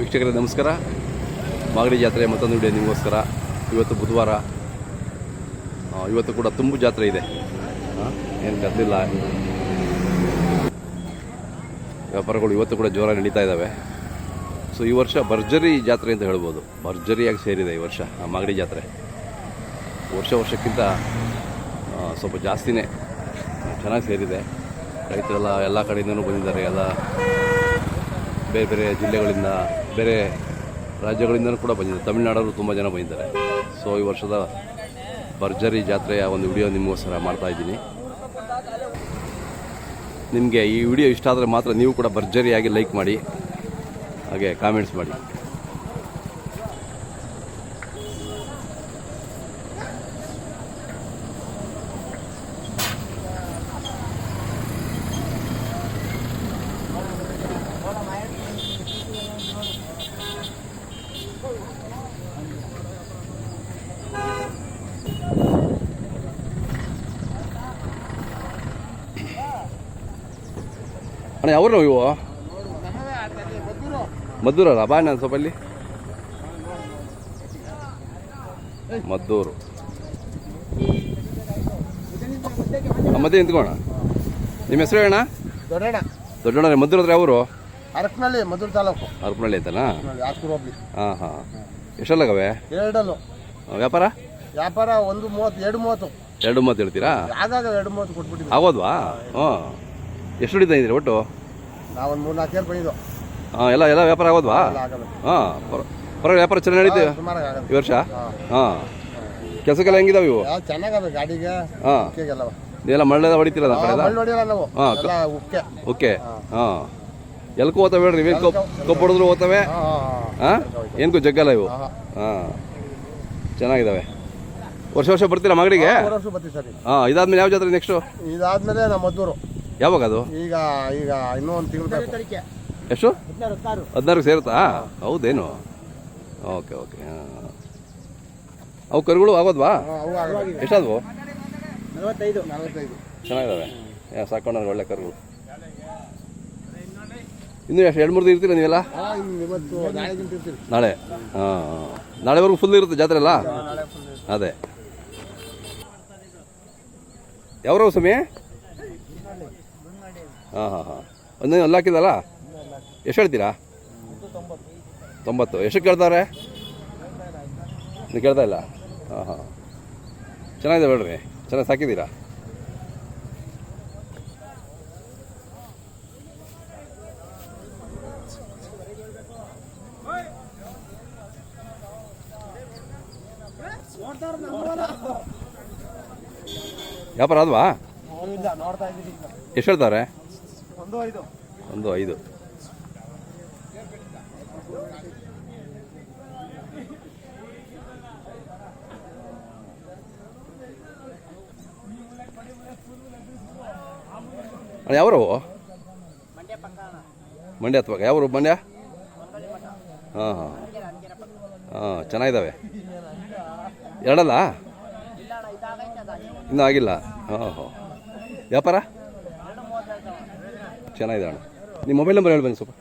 ವೀಕ್ಷಕರೇ, ನಮಸ್ಕಾರ. ಮಾಗಡಿ ಜಾತ್ರೆ ಮತ್ತೊಂದು ವಿಡಿಯೋ ನಿಮಗೋಸ್ಕರ. ಇವತ್ತು ಬುಧವಾರ. ಇವತ್ತು ಕೂಡ ತುಂಬು ಜಾತ್ರೆ ಇದೆ. ಏನು ಕರೆದಿಲ್ಲ. ವ್ಯಾಪಾರಗಳು ಇವತ್ತು ಕೂಡ ಜೋರ ನಡೀತಾ ಇದ್ದಾವೆ ಸೊ ಈ ವರ್ಷ ಭರ್ಜರಿ ಜಾತ್ರೆ ಅಂತ ಹೇಳ್ಬೋದು. ಭರ್ಜರಿಯಾಗಿ ಸೇರಿದೆ ಈ ವರ್ಷ, ಆ ಮಾಗಡಿ ಜಾತ್ರೆ. ವರ್ಷ ವರ್ಷಕ್ಕಿಂತ ಸ್ವಲ್ಪ ಜಾಸ್ತಿನೇ ಚೆನ್ನಾಗಿ ಸೇರಿದೆ. ರೈತರೆಲ್ಲ ಎಲ್ಲ ಕಡೆಯಿಂದನೂ ಬಂದಿದ್ದಾರೆ. ಎಲ್ಲ ಬೇರೆ ಬೇರೆ ಜಿಲ್ಲೆಗಳಿಂದ ಬೇರೆ ರಾಜ್ಯಗಳಿಂದಲೂ ಕೂಡ ಬಂದಿದ್ದಾರೆ. ತಮಿಳುನಾಡವರು ತುಂಬ ಜನ ಬಂದಿದ್ದಾರೆ. ಸೊ ಈ ವರ್ಷದ ಭರ್ಜರಿ ಜಾತ್ರೆಯ ಒಂದು ವಿಡಿಯೋ ನಿಮಗೋಸ್ಕರ ಮಾಡ್ತಾ ಇದ್ದೀನಿ. ನಿಮಗೆ ಈ ವಿಡಿಯೋ ಇಷ್ಟ ಆದರೆ ಮಾತ್ರ ನೀವು ಕೂಡ ಭರ್ಜರಿಯಾಗಿ ಲೈಕ್ ಮಾಡಿ, ಹಾಗೆ ಕಾಮೆಂಟ್ಸ್ ಮಾಡಿ. ಅಣ್ಣ ಯಾವ್ರು ಇವು? ಮದ್ದೂರಲ್ಲ ಬಾ ನಾನು ಸ್ವಲ್ಪ ಅಲ್ಲಿ. ಮದ್ದೂರು. ಮತ್ತೆ ನಿಂತ್ಕೋಣ ನಿಮ್ಮ ಹೆಸರು ಅಣ್ಣ ದೊಡ್ಡಣ್ಣ. ದೊಡ್ಡಣ್ಣ ಮದ್ದೂರು ಹತ್ರ ಯಾವರು? ಅರಕನಹಳ್ಳಿ ಮದ್ದೂರು ತಾಲೂಕು. ಹರಪನಹಳ್ಳಿ ಅಂತನಾ? ಹಾಂ ಹಾಂ. ಎಷ್ಟಲ್ಲಾಗವೆ? ಎರಡಲ್ಲು. ವ್ಯಾಪಾರ? ವ್ಯಾಪಾರ ಒಂದು ಮೂವತ್ತು ಎರಡು ಮೂವತ್ತು. ಎರಡು ಮೂವತ್ತು ಹೇಳ್ತೀರಾ? ಆಗಾಗ ಎರಡು ಮೂವತ್ತು ಕೊಟ್ಬಿಟ್ಟು ಆಗೋದ್ವಾ? ಹಾಂ ಎಷ್ಟು ಹಿಡಿತಾ ಇದ್ದೀರಿ ಒಟ್ಟು? ನಾವೊಂದು ಮೂರು ನಾಲ್ಕು ಏರ್ ಬಂದಿದ್ದು ಹಾಂ ಎಲ್ಲ ಎಲ್ಲ ವ್ಯಾಪಾರ ಆಗೋದ್ವಾ? ಎಲ್ಲ ಆಗಲ್ಲ. ಹಾಂ ಪರ ಪರ ವ್ಯಾಪಾರ ಚೆನ್ನಾಗಿ ನಡೀತೀವಿ ಆಗಲ್ಲ ಈ ವರ್ಷ? ಹಾಂ. ಕೆಲಸಕ್ಕೆಲ್ಲ ಹೆಂಗಿದಾವೆ ಇವು? ಯಾವ ಚೆನ್ನಾಗದ ಗಾಡಿಗೆ. ಹಾಂ. ಉಕ್ಕೆಗೆಲ್ಲವ ನೀವೆಲ್ಲ ಮಳ್ಳೆಲ್ಲ ಹೊಡಿತೀರಲ್ಲ ಆ ಕಡೆ ಎಲ್ಲ ಮಳ್ಳಿ ಹೊಡಿಯಲ್ಲ ನಾವು. ಹಾಂ, ಎಲ್ಲ ಉಕ್ಕೆ. ಓಕೆ ಹಾಂ. ಎಲ್ಕೂ ಓದ್ತವೆ ಹೇಳ್ರಿ ಇವೇನು ಕಪ್ ಕಬ್ಬು ಹೊಡೆದ್ರು ಓದ್ತವೆ ಹಾಂ ಹಾಂ ಹಾಂ. ಏನಕ್ಕೂ ಜಗ್ಗಲ್ಲ ಇವು? ಹಾಂ ಹಾಂ. ಚೆನ್ನಾಗಿದ್ದಾವೆ ವರ್ಷ ವರ್ಷ ಬರ್ತೀರಾ ಮಗಡಿಗೆ? ವರ್ಷ ಬರ್ತೀವಿ ಸರಿ. ಹಾಂ ಇದಾದ್ಮೇಲೆ ಯಾವ ಜಾತ್ರೆ ನೆಕ್ಸ್ಟು ಇದಾದ್ಮೇಲೆ ನಮ್ಮ ಮದ್ದೂರು. ಯಾವಾಗ ಅದು? ಈಗ ಈಗ ಇನ್ನೂ ಒಂದು ತಿಂಗಳು ಬೇಕು. ಎಷ್ಟು? ಹದಿನಾರು ಸೇರುತ್ತಾ? ಹೌದೇನು? ಓಕೆ ಓಕೆ ಹಾಂ. ಅವು ಕರುಗಳು ಆಗೋದ್ವಾ? ಎಷ್ಟಾದವು? ನಲವತ್ತೈದು. ನಲವತ್ತೈದು. ಚೆನ್ನಾಗಿದ್ದಾವೆ ಯಾ ಸಾಕೊಂಡ್ರೆ ಒಳ್ಳೆ ಕರುಗಳು. ಇನ್ನೂ ಎಷ್ಟು ಎರಡು ಮೂರು ದಿನ ಇರ್ತೀರಾ ನೀವೆಲ್ಲ? ಇನ್ನು ಇವತ್ತು ನಾಳೆ ಹಾಂ ನಾಳೆವರೆಗೂ ಫುಲ್ ಇರುತ್ತೆ ಜಾತ್ರೆ ಅಲ್ಲ ನಾಳೆ ಫುಲ್ ಅದೇ. ಯಾವ್ರವು ಸಮಯ ಹಾಂ ಹಾಂ ಹಾಂ. ಒಂದು ಅಲ್ಲಿ ಹಾಕಿದಲ್ಲ ಎಷ್ಟು ಹೇಳ್ತೀರಾ? ತೊಂಬತ್ತು. ಎಷ್ಟು ಕೇಳ್ತಾರೆ? ನೀವು ಕೇಳ್ತಾ ಇಲ್ಲ? ಹಾಂ ಹಾಂ. ಚೆನ್ನಾಗಿದೆ ಬೇಡ್ರಿ. ಚೆನ್ನಾಗಿ ಸಾಕಿದ್ದೀರಾ? ವ್ಯಾಪಾರ ಅದ್ವಾ ಎಷ್ಟು ಹೇಳ್ತಾರೆ? ಒಂದು ಐದು. ಯಾವರು ಮಂಡ್ಯ ಅಥವಾ ಯಾವರು ಮಂಡ್ಯ? ಹಾಂ ಹಾಂ. ಹಾಂ ಚೆನ್ನಾಗಿದ್ದಾವೆ. ಎರಡಲ್ಲ? ಇನ್ನೂ ಆಗಿಲ್ಲ. ಹಾಂ ಹಾಂ. ವ್ಯಾಪಾರ? ಚೆನ್ನಾಗಿದೆ ಅಣ್ಣ. ನಿಮ್ಮ ಮೊಬೈಲ್ ನಂಬರ್ ಹೇಳಿ ಬನ್ನಿ ಸ್ವಲ್ಪ.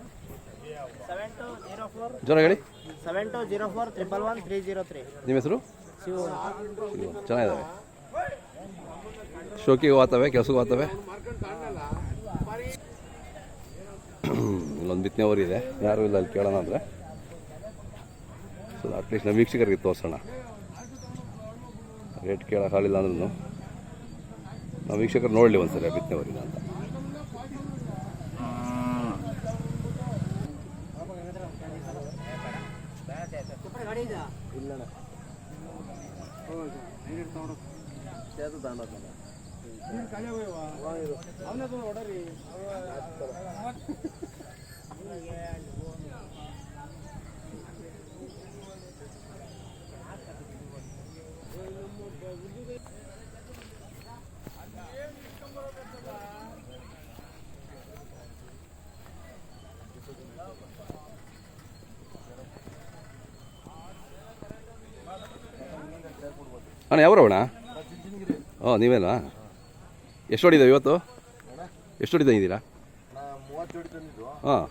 ಜ್ವರ ಹೇಳಿ. Seven two zero four one three zero three ನಿಮ್ಮ ಹೆಸರು? ಚೆನ್ನಾಗಿದ್ದಾವೆ ಶೋಕಿಗೆ ಆತವೆ ಕೆಲಸಕ್ಕೆ ಆತವೆ ಇಲ್ಲೊಂದು ಬಿತ್ತನೆ ಇದೆ. ಯಾರೂ ಇಲ್ಲ, ಅಲ್ಲಿ ಕೇಳೋಣ ಅಂದರೆ. ಸೊ ಅಟ್ಲೀಸ್ಟ್ ನಮ್ಮ ವೀಕ್ಷಕರಿಗೆ ತೋರಿಸೋಣ. ರೇಟ್ ಕೇಳೋಕ್ಕಾಗಲಿಲ್ಲ ಅಂದ್ರೂ ನಮ್ಮ ವೀಕ್ಷಕರು ನೋಡಲಿ ಒಂದ್ಸರಿ ಬಿತ್ತನೆ ಊರಿನ ಅಂತ. இல்லைண்ணே சேர்த்து தாண்டா Thank you. ಅಣ್ಣ ಯಾವ್ರವಣ ಓ, ನೀವೇನಾ? ಎಷ್ಟು ಹೊಡಿದಾವೆ ಇವತ್ತು? ಎಷ್ಟು ಹೊಡಿತಾ ಇದ್ದೀರಾ ಹಾಂ.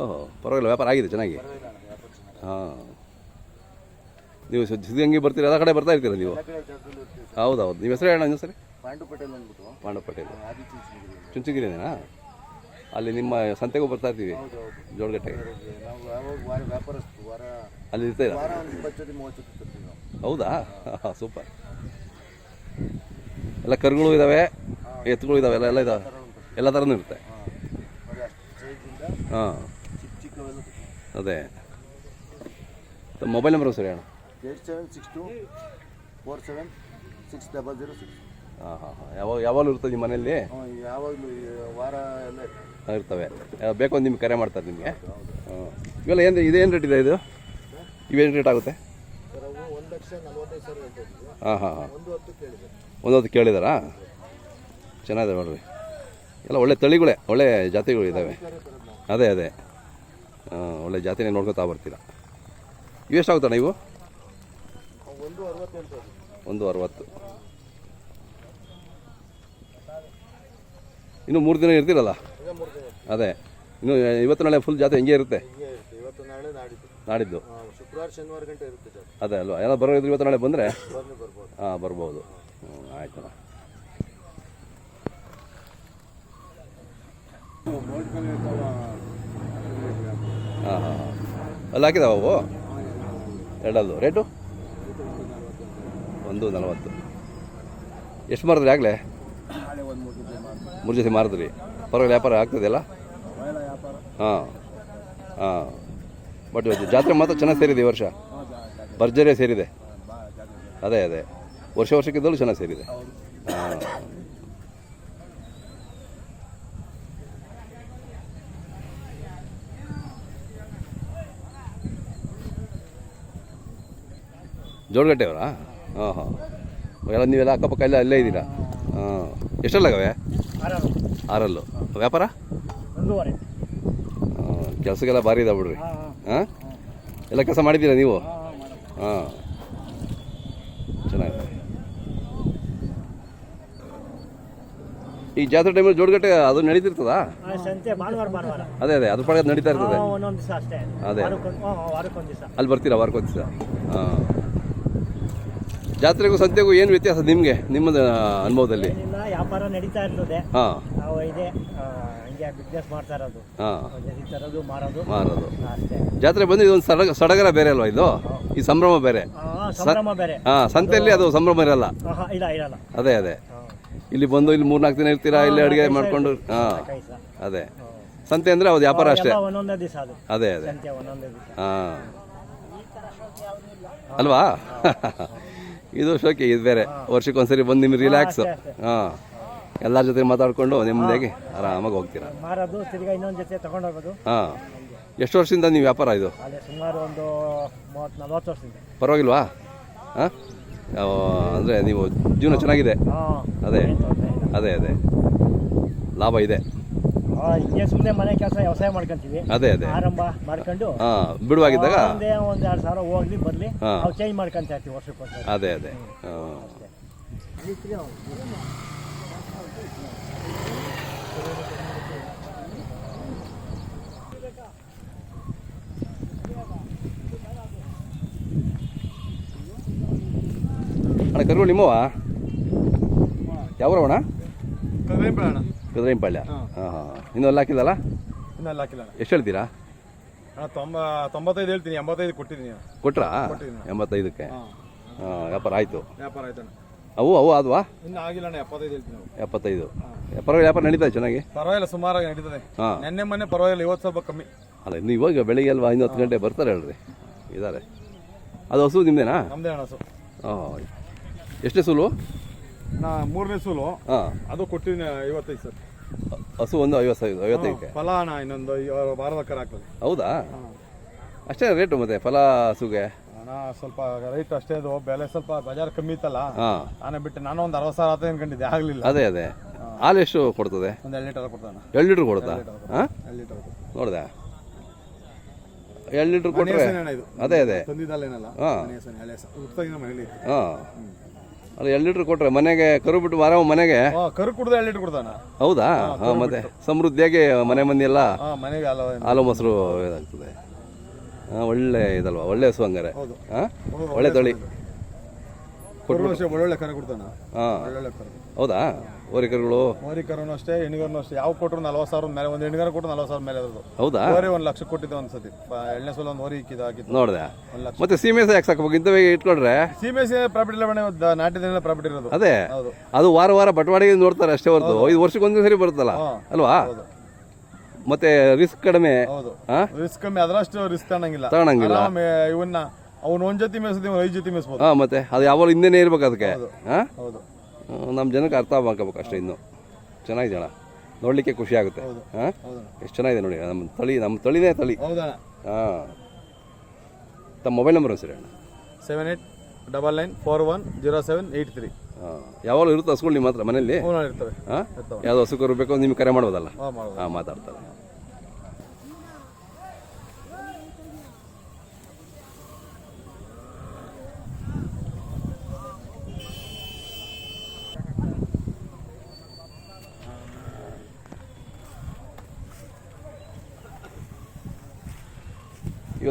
ಓಹ್, ಪರವಾಗಿಲ್ಲ, ವ್ಯಾಪಾರ ಆಗಿದೆ, ಚೆನ್ನಾಗಿ. ಹಾಂ. ನೀವು ಸಿದ್ಧಗಂಗೆ ಬರ್ತೀರಾ? ಎಲ್ಲ ಕಡೆ ಬರ್ತಾ ಇರ್ತೀರಾ ನೀವು? ಹೌದು ಹೌದು ನಿಮ್ಮ ಹೆಸರು ಹೇಳೋಣ ನಿಮ್ಮ ಹೆಸರು? ಪಾಂಡು ಪಟೇಲ್ ಅಂದ್ಬಿಟ್ಟು ಅಲ್ಲಿ ನಿಮ್ಮ ಸಂತೆಗೂ ಬರ್ತಾ ಇರ್ತೀವಿ, ಜೋಳಗಟ್ಟೆಗೆ. ಅಲ್ಲಿ ಇರ್ತೀರಾ ಹೌದಾ? ಸೂಪರ್ ಎಲ್ಲ ಕರುಗಳು ಇದಾವೆ? ಎತ್ತುಗಳು ಇದ್ದಾವೆ ಎಲ್ಲ ಎಲ್ಲ ಇದ್ದಾವೆ ಎಲ್ಲ ಥರನೂ ಇರುತ್ತೆ? ಹಾಂ. ಅದೇ. ಮೊಬೈಲ್ ನಂಬರ್ ಸರಿ ಅಣ್ಣ? Eight seven six two four seven six double zero six. ಹಾಂ ಹಾಂ ಹಾಂ. ಯಾವಾಗ ಯಾವಾಗಲೂ ಇರ್ತದೆ ನಿಮ್ಮ ಮನೆಯಲ್ಲಿ? ಯಾವಾಗಲೂ ವಾರ ಎಲ್ಲ. ಇರ್ತವೆ. ಬೇಕು ನಿಮ್ಗೆ ಕರೆ ಮಾಡ್ತಾರೆ ನಿಮಗೆ. ಹಾಂ. ಇವೆಲ್ಲ ಏನು ಇದೇನು ರೇಟ್ ಇದೆ ಇದು? ಇವೇನು ರೇಟ್ ಆಗುತ್ತೆ? ಹಾಂ ಹಾಂ ಹಾಂ. ಒಂದು ಹೊತ್ತು ಕೇಳಿದಾರಾ? ಚೆನ್ನಾಗಿದೆ ನೋಡ್ರಿ. ಎಲ್ಲ ಒಳ್ಳೆ ತಳಿಗಳೇ, ಒಳ್ಳೆ ಜಾತಿಗಳು ಇದ್ದಾವೆ. ಅದೇ ಅದೇ. ಒಳ್ಳೆ ಜಾತಿನೇ ನೋಡ್ಕೊತಾ ಬರ್ತೀರಾ. ಇವೆಷ್ಟಾಗುತ್ತಾ ನೀವು ಒಂದು ಅರವತ್ತು. ಇನ್ನು ಮೂರು ದಿನ ಇರ್ತೀರಲ್ಲ? ಅದೇ. ಇನ್ನು ಇವತ್ತು ನಾಳೆ ಫುಲ್ ಜಾತ್ರೆ ಹೆಂಗೆ ಇರುತ್ತೆ? ನಾಡಿದ್ದು. ನಾಡಿದ್ದು ಹಾಂ ಶುಕ್ರವಾರ ಶನಿವಾರ ಗಂಟೆ ಇರುತ್ತೆ ಜಾತ್ರೆ. ಅದೇ ಅಲ್ವಾ? ಎಲ್ಲ ಬರೋ ಇದ್ರೆ ಇವತ್ತು ನಾಳೆ ಬಂದರೆ? ಬರ್ಬೋದು. ಹಾಂ ಬರ್ಬೋದು. ಹ್ಞೂ ಆಯ್ತಣ್ಣ ಹಾಂ ಹಾಂ ಹಾಂ. ಅಲ್ಲಿ ಹಾಕಿದಾವ ಅವು? ಎರಡಲ್ಲು. ರೇಟು? ಒಂದು ನಲವತ್ತು. ಎಷ್ಟು ಮಾರಿದ್ರಿ ಆಗಲೇ? ನಾಳೆ ಒಂದು ಮೂರು ಜೊತೆ ಮಾರಿದ್ರಿ. ಪರವಾಗಿಲ್ಲ ವ್ಯಾಪಾರ ಆಗ್ತದೆ ಅಲ್ಲ? ವ್ಯಾಪಾರ. ಹಾಂ ಹಾಂ. ಬಟ್ ಜಾತ್ರೆ ಮಾತ್ರ ಚೆನ್ನಾಗಿ ಸೇರಿದೆ ಈ ವರ್ಷ. ಭರ್ಜರಿ ಸೇರಿದೆ. ಅದೇ ಅದೇ. ವರ್ಷ ವರ್ಷಕ್ಕಿಂತಲೂ ಚೆನ್ನಾಗಿ ಸೇರಿದೆ. ಹಾಂ. ಜೋಡಗಟ್ಟೆಯವರಾ ಹಾಂ ಹಾಂ. ಎಲ್ಲ ನೀವೆಲ್ಲ ಅಕ್ಕಪಕ್ಕ ಎಲ್ಲ ಅಲ್ಲೇ ಇದ್ದೀರಾ? ಹಾಂ. ಎಷ್ಟಲ್ಲಾಗವೆ ಆರಲ್ಲು. ವ್ಯಾಪಾರ? ಕೆಲಸಕ್ಕೆಲ್ಲ ಭಾರಿ ಇದಾವೆ ಬಿಡ್ರಿ. ಹಾಂ? ಎಲ್ಲ ಕೆಲಸ ಮಾಡಿದ್ದೀರಾ ನೀವು? ಹಾಂ ಚೆನ್ನಾಗಿದೆ. ಈ ಜಾತ್ರೆ ಟೈಮಲ್ಲಿ ಜೋಡಗಟ್ಟೆ ಅದು ನಡೀತಿರ್ತದ? ಅದೇ ಅದೇ ಅದ್ರ ಪಕ್ಕ ನಡೀತಾ ಇರ್ತದೆ. ಅದೇ. ಅಲ್ಲಿ ಬರ್ತೀರಾ ವಾರಕ್ಕೊಂದು ದಿವಸ? ಹಾಂ. ಜಾತ್ರೆಗೂ ಸಂತೆಗೂ ಏನು ವ್ಯತ್ಯಾಸ ನಿಮಗೆ ನಿಮ್ಮದು ಅನುಭವದಲ್ಲಿ? ವ್ಯಾಪಾರ ನಡೀತಾ ಇರ್ತದೆ. ಹಾಂ. ಬಿಸ್ನೆಸ್ ಮಾಡ್ತಾ ಇರೋದು. ಹಾಂ. ಒಂದೇ ತರೋದು ಮಾರೋದು. ಮಾರೋದು. ಅಷ್ಟೇ. ಜಾತ್ರೆ ಬಂದು ಇದೊಂದು ಸಡಗ ಸಡಗರ ಬೇರೆ ಅಲ್ವಾ ಇದು? ಈ ಸಂಭ್ರಮ ಬೇರೆ. ಆ, ಸಂಭ್ರಮ ಬೇರೆ. ಹಾಂ ಸಂತೆಯಲ್ಲಿ ಅದು ಸಂಭ್ರಮ ಇರಲ್ಲ. ಆಹಾ, ಇಲ್ಲ ಇರಲ್ಲ. ಅದೇ ಅದೇ. ಇಲ್ಲಿ ಬಂದು ಇಲ್ಲಿ ಮೂರ್ನಾಲ್ಕು ದಿನ ಇರ್ತೀರಾ? ಇಲ್ಲಿ ಅಡುಗೆ ಮಾಡ್ಕೊಂಡು ಹಾಂ ಕೈಸ ಅದೇ. ಸಂತೆ ಅಂದರೆ ಅದು ವ್ಯಾಪಾರ ಅಷ್ಟೇ. ಎಲ್ಲ ಒಂದೊಂದೇ ದಿವಸ ಅದು. ಅದೇ ಅದೇ. ಸಂತೆ ಒಂದೊಂದೇ ದಿವಸ. ಹಾಂ. ಅಲ್ವಾ? ಇದು ಶೋಕಿ ಇದು ಬೇರೆ. ವರ್ಷಕ್ಕೊಂದ್ಸರಿ ಬಂದು ನಿಮ್ಗೆ ರಿಲ್ಯಾಕ್ಸ್. ಹಾಂ. ಎಲ್ಲರ ಜೊತೆ ಮಾತಾಡ್ಕೊಂಡು ನೆಮ್ಮದಿಯಾಗಿ ಆರಾಮಾಗಿ ಹೋಗ್ತೀರಾ? ಮಾರೋದು ತಿರ್ಗಾ ಇನ್ನೊಂದು ಜೊತೆ ತಗೊಂಡೋಗೋದು. ಹಾಂ. ಎಷ್ಟು ವರ್ಷದಿಂದ ನೀವು ವ್ಯಾಪಾರ ಇದು? ಅದೇ ಸುಮಾರು ಒಂದು ಮೂವತ್ತು ನಲ್ವತ್ತು ವರ್ಷದಿಂದ. ಪರವಾಗಿಲ್ವಾ? ಹಾಂ? ಅಂದರೆ ನೀವು ಜೀವನ ಚೆನ್ನಾಗಿದೆ? ಹಾಂ. ಅದೇ. ಅದೇ ಅದೇ. ಲಾಭ ಇದೆ. ಹಿಂಗೆ ಸುಮ್ಮನೆ ಮನೆ ಕೆಲಸ ವ್ಯವಸಾಯ ಮಾಡ್ಕೊಂತೀವಿ. ಅದೇ ಅದೇ. ಆರಂಭ ಮಾಡ್ಕೊಂಡು ಹಾಂ ಬಿಡುವಾಗಿದ್ದಾಗ ಒಂದೇ ಒಂದ್ ಎರಡು ಸಾವಿರ ಹೋಗ್ಲಿ ಬರಲಿ. ಹಾ. ನಾವು ಚೇಂಜ್ ಮಾಡ್ಕೊಂತ ಇರ್ತೀವಿ ವರ್ಷಕ್ಕೊಂದ್ಸರಿ. ಅದೇ ಅದೇ. ಹಾಂ. ಅಣ್ಣ ಕರುಗಳು ನಿಮ್ಮವ ಯಾವ ಅಣ್ಣ. ಕದ್ರಂಪಾಳ್ಯ ಹಾಂ. ಹಾಂ ಇನ್ನೂ ಅಲ್ಲಿ ಹಾಕಿಲ್ಲಲ್ಲ? ಇನ್ನೆಲ್ಲ ಹಾಕಿಲ್ಲ ಎಷ್ಟು ಹೇಳ್ತೀರಾ? ಅಣ್ಣ ತೊಂಬ ತೊಂಬತ್ತೈದು ಹೇಳ್ತೀನಿ ಎಂಬತ್ತೈದು ಕೊಟ್ಟಿದ್ದೀನಿ ಕೊಟ್ರಾ. ಎಂಬತ್ತೈದಕ್ಕೆ? ಹಾಂ. ವ್ಯಾಪಾರ ಆಯಿತು. ವ್ಯಾಪಾರ ಆಯ್ತು ಅವು ಅವು ಆದ್ವಾ? ಇನ್ನೂ ಆಗಿಲ್ಲ ಅಣ್ಣ ಎಪ್ಪತ್ತೈದು ಹೇಳ್ತೀನಿ ಎಪ್ಪತ್ತೈದು. ಪರವಾಗಿಲ್ಲ ವ್ಯಾಪಾರ ನಡೀತಾ ಚೆನ್ನಾಗಿ. ಪರವಾಗಿಲ್ಲ ಸುಮಾರಾಗಿ ನಡೀತದೆ. ಹಾಂ. ನೆನ್ನೆ ಮೊನ್ನೆ ಪರವಾಗಿಲ್ಲ ಇವತ್ತು ಸ್ವಲ್ಪ ಕಮ್ಮಿ. ಅಲ್ಲ ಇನ್ನು ಇವಾಗ ಬೆಳಿಗ್ಗೆ ಅಲ್ವಾ ಐದು ಹತ್ತು ಗಂಟೆ ಬರ್ತಾರೆ ಹೇಳ್ರಿ. ಇದ್ದಾರೆ ಅದು ಹಸು ನಿಮ್ಮದೇನಾ ನಮ್ದೇ ಅಣ್ಣ ಸು ಹಾಂ ಎಷ್ಟೇ ಸುಲು? ನಾ ಮೂರನೇ ಸೂಲು. ಹಾಂ. ಅದು ಕೊಟ್ಟಿದ್ದೀನಿ ಐವತ್ತೈದು ಸರ್. ಹಸು ಒಂದು ಐವತ್ತೈದು ಐವತ್ತೈದಕ್ಕೆ? ಫಲ ಇನ್ನೊಂದು ಈ ವಾರದ ಕರ ಆಗ್ತದೆ. ಹೌದಾ? ಅಷ್ಟೇ ರೇಟು ಮತ್ತೆ ಫಲ ಹಸುಗೆ? ಅಣ್ಣ ಸ್ವಲ್ಪ ರೈಟ್ ಅಷ್ಟೇ ಅದು ಬೆಲೆ ಸ್ವಲ್ಪ ಬಜಾರ್ ಕಮ್ಮಿ ಇತ್ತಲ್ಲ ಹಾಂ. ನಾನೇ ಬಿಟ್ಟು ನಾನು ಒಂದು ಅರವತ್ತು ಸಾವಿರ ಹತ್ತು ಅನ್ಕೊಂಡಿದ್ದೆ ಆಗಲಿಲ್ಲ. ಅದೇ ಅದೇ. ಹಾಲು ಎಷ್ಟು ಕೊಡ್ತದೆ? ಒಂದು ಎರಡು ಲೀಟರ್ ಕೊಡ್ತಾನ ಎರಡು ಲೀಟ್ರ್ ಕೊಡುತ್ತಾ ಹಾಂ? ಎರಡು ಲೀಟರ್ ನೋಡ್ದೆ? ಎರಡು ಲೀಟ್ರ್ ಕೊಟ್ಟರೆ ಅದೇ ಅದೇ. ತಂದಿದ್ದಲ್ಲೇನಲ್ಲ ಹಾಂ. ಹಾಂ. ಅಲ್ಲ ಎರಡು ಲೀಟ್ರ್ ಕೊಟ್ಟರೆ ಮನೆಗೆ ಕರು ಬಿಟ್ಟು ಮಾರವ ಮನೆಗೆ? ಕರು ಕುಡ್ದು ಎರಡು ಲೀಟರ್ ಕೊಡ್ತಾನ ಹೌದಾ? ಹಾಂ ಮತ್ತೆ ಸಮೃದ್ಧಿಯಾಗಿ ಮನೆ ಮಂದಿ ಎಲ್ಲ ಮನೆಗೆ ಹಾಲು ಮೊಸರು ಇದಾಗ್ತದೆ. ಹಾಂ ಒಳ್ಳೆ ಇದಲ್ವಾ? ಒಳ್ಳೆ ಹಸು ಹಂಗಾರೆ. ಹೌದು. ಹಾಂ? ಒಳ್ಳೆ ತಳಿ. ಅಷ್ಟೇ ಒಳ್ಳೊಳ್ಳೆ ಕರು ಕೊಡ್ತಾನ. ಹಾಂ. ಒಳ್ಳೊಳ್ಳೆ ಕರು. ಹೌದಾ? ಹೋರಿಕರುಗಳು ಮೋರಿ ಕರುನು ಅಷ್ಟೇ ಹೆಣ್ಗರ್ನು ಅಷ್ಟೇ. ಯಾವ ಕೊಟ್ಟರು ನಲ್ವತ್ತು ಸಾವಿರ ಮೇಲೆ ಒಂದು ಹೆಣ್ಗರ ಕೊಟ್ಟು ನಲ್ವತ್ತು ಸಾವಿರ ಮೇಲೆ ಇರೋದು ಹೌದಾ? ಓರಿ ಒಂದು ಲಕ್ಷ ಕೊಟ್ಟಿದ್ದೆ ಒಂದು ಸತಿ ಎಣ್ಣೆ ಸಲ ಒಂದು ಹೋರಿ ಇಕ್ಕಿದ್ದು ಹಾಕಿದ್ದು. ನೋಡಿದೆ. ಒಂದು ಲಕ್ಷ. ಮತ್ತೆ ಸೀಮೆಸ ಯಾಕೆ ಸಾಕಬೇಕು ಇಂಥವೇ ಇಟ್ಕೊಂಡ್ರೆ? ಸೀಮೆ ಪ್ರಾಫಿಟ್ ಇಲ್ಲ ಬಣ್ಣ ನಾಟ್ಯದಿಂದ ಪ್ರಾಫಿಟ್ ಇರೋದು. ಅದೇ. ಹೌದು. ಅದು ವಾರ ವಾರ ಬಟವಾಡಿಗೆ ನೋಡ್ತಾರೆ ಅಷ್ಟೇ ಹೊರತು. ಐದು ವರ್ಷಕ್ಕೆ ಒಂದೇ ಸರಿ ಬರುತ್ತಲ್ಲ? ಅಲ್ವಾ? ಹೌದು. ಮತ್ತೆ ರಿಸ್ಕ್ ಕಡಿಮೆ. ಹೌದು. ರಿಸ್ಕ್ ಕಮ್ಮಿ ಅದರಷ್ಟು ರಿಸ್ಕ್ ತಗೊಂಡಂಗಿಲ್ಲ. ತಗೊಳಂಗಿಲ್ಲ. ಆರಾಮ್ ಇವನ್ನ ಅವ್ನು ಒಂದ್ ಜೊತೆ ಮೇಯಿಸಿದ್ವಿ ಐದು ಜೊತೆ ಮೇಯಿಸ್ಬೋದು. ಹಾಂ ಮತ್ತೆ ಅದು ಯಾವಾಗ ಹಿಂದೆನೇ ಇರ್ಬೇಕು ಅದಕ್ಕೆ. ಹಾಂ? ಹೌದು. ನಮ್ಮ ಜನಕ್ಕೆ ಅರ್ಥ ಮಾಡ್ಕೋಬೇಕು ಅಷ್ಟೇ ಇನ್ನು. ಚೆನ್ನಾಗಿದೆ ಅಣ್ಣ. ನೋಡಲಿಕ್ಕೆ ಖುಷಿ ಆಗುತ್ತೆ. ಹಾಂ? ಎಷ್ಟು ಚೆನ್ನಾಗಿದೆ ನೋಡಿ ನಮ್ಮ ತಳಿ ನಮ್ಮ ತಳಿನೇ ತಳಿ. ಹಾ. ತಮ್ಮ ಮೊಬೈಲ್ ನಂಬರ್ ಸರಿ ಅಣ್ಣ. Seven eight double nine four one zero seven eight three ಹಾಂ. ಯಾವಾಗಲೂ ಇರುತ್ತೆ ಹಸ್ಗಳು ನಿಮ್ಮ ಹತ್ರ ಮನೇಲಿ ಹಾಂ? ಯಾವುದೋ ಹಸು ಕರು ಬೇಕು ನಿಮ್ಗೆ ಕರೆ ಮಾಡೋದಲ್ಲ ಹಾಂ ಮಾತಾಡ್ತಾರೆ.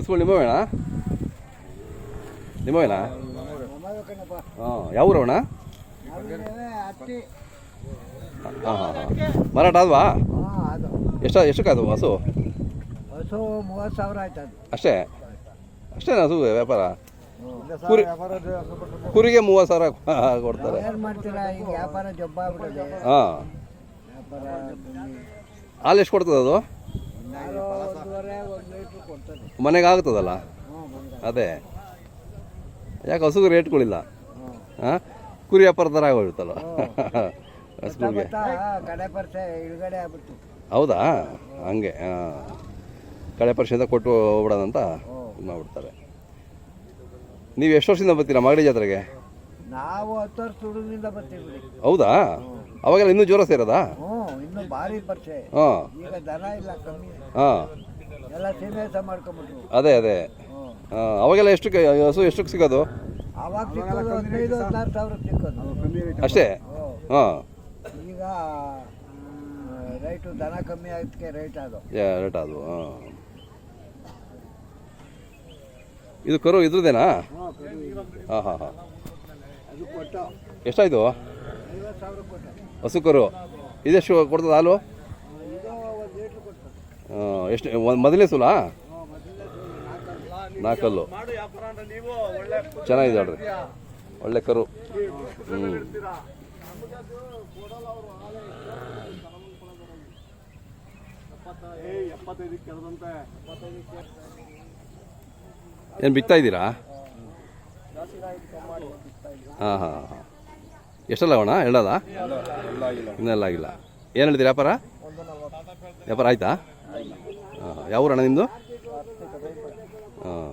ಹಸುಗಳು ನಿಮ್ಮವೇಣ ನಿಮ್ಮವೇನಾ ಹಾಂ, ಯಾವ ಊರವಣ ಹಾಂ ಹಾಂ ಹಾಂ. ಮಾರಾಟ ಆದ್ವಾ? ಅದು ಎಷ್ಟು ಎಷ್ಟಕ್ಕಾದವು ಹಸು ಹಸು? ಮೂವತ್ತು ಸಾವಿರ ಆಯ್ತು ಅಷ್ಟೇ? ಅಷ್ಟೇನಾ ಹಸು ವ್ಯಾಪಾರ? ಕುರಿ ಕುರಿಗೆ ಮೂವತ್ತು ಸಾವಿರ ಕೊಡ್ತಾರೆ. ಹಾಂ. ಹಾಲು ಎಷ್ಟು ಕೊಡ್ತದೆ ಅದು? ಮನೆಗೆ ಆಗ್ತದಲ್ಲ ಅದೇ. ಯಾಕೆ ಹಸುಗೆ ರೇಟ್ಗಳಿಲ್ಲ ಹಾಂ ಕುರಿ ವ್ಯಾಪಾರ ಥರ ಆಗೋಗುತ್ತಲ್ಲ ಹಸುಗಳಿಗೆ ಹೌದಾ? ಹಂಗೆ ಹಾಂ ಕಳೆ ಪರಿಷದ ಕೊಟ್ಟು ಇದು ಮಾಡ್ಬಿಡ್ತಾರೆ. ನೀವು ಎಷ್ಟು ವರ್ಷದಿಂದ ಬರ್ತೀರಾ ಮಾಗಡಿ ಜಾತ್ರೆಗೆ? ನಾವು ಹತ್ತು ವರ್ಷ ಬರ್ತೀವಿ ಹೌದಾ? ಅವಾಗೆಲ್ಲ ಇನ್ನೂ ಜೋರ ಸೇರೋದಾ? ಇನ್ನು ಭಾರಿ ಪರಿಚಯ ಹಾಂ. ಈಗ ದನ ಇಲ್ಲ ಕಮ್ಮಿ ಹಾಂ. ಎಲ್ಲ ಸೀಮೆಸ ಮಾಡ್ಕೊಂಬಿಟ್ರು ಅದೇ ಅದೇ. ಹಾಂ ಅವಾಗೆಲ್ಲ ಎಷ್ಟಕ್ಕೆ ಹಸು ಎಷ್ಟಕ್ಕೆ ಸಿಗೋದು? ಅವಾಗ ಸಿಕ್ಕೋದು ಹದಿನೈದು ಹದಿನಾರು ಸಾವಿರ ಸಿಕ್ಕೋದು. ಅಷ್ಟೇ? ಹಾಂ. ಈಗ ರೈಟು ದನ ಕಮ್ಮಿ ಆಗಿದ್ದಕ್ಕೆ ರೇಟ್ ಅದು. ರೇಟ್ ಅದು ಹಾಂ. ಇದು ಕರು ಇದ್ರುದೇನಾ? ಹಾಂ ಹಾಂ ಹಾಂ. ಅದು ಕೊಟ್ಟು. ಎಷ್ಟಾಯಿತು? ಐವತ್ತು ಸಾವಿರ ಕೊಟ್ಟು. ಹಸು ಕರು. ಇದೆಷ್ಟು ಕೊಡ್ತದೆ ಹಾಲು? ಎಷ್ಟು, ಒಂದು ಮೊದಲನೇ ಸುಲಾ? ನಾಲ್ಕಲ್ಲು ಚೆನ್ನಾಗಿದೆ ನೋಡ್ರಿ ಒಳ್ಳೆ ಕರು. ಹ್ಞೂ ಏನು ಬಿತ್ತಾ ಇದ್ದೀರಾ? ಹಾಂ ಹಾಂ ಹಾಂ. ಎಷ್ಟಲ್ಲ ಅಣ್ಣ? ಹೇಳೋದ ಇನ್ನೆಲ್ಲ ಆಗಿಲ್ಲ. ಏನು ಹೇಳ್ತೀರಿ ವ್ಯಾಪಾರ? ವ್ಯಾಪಾರ ಆಯ್ತಾ? ಹಾಂ, ಯಾವ ಊರಣ್ಣ ನಿಮ್ಮದು ಹಾಂ.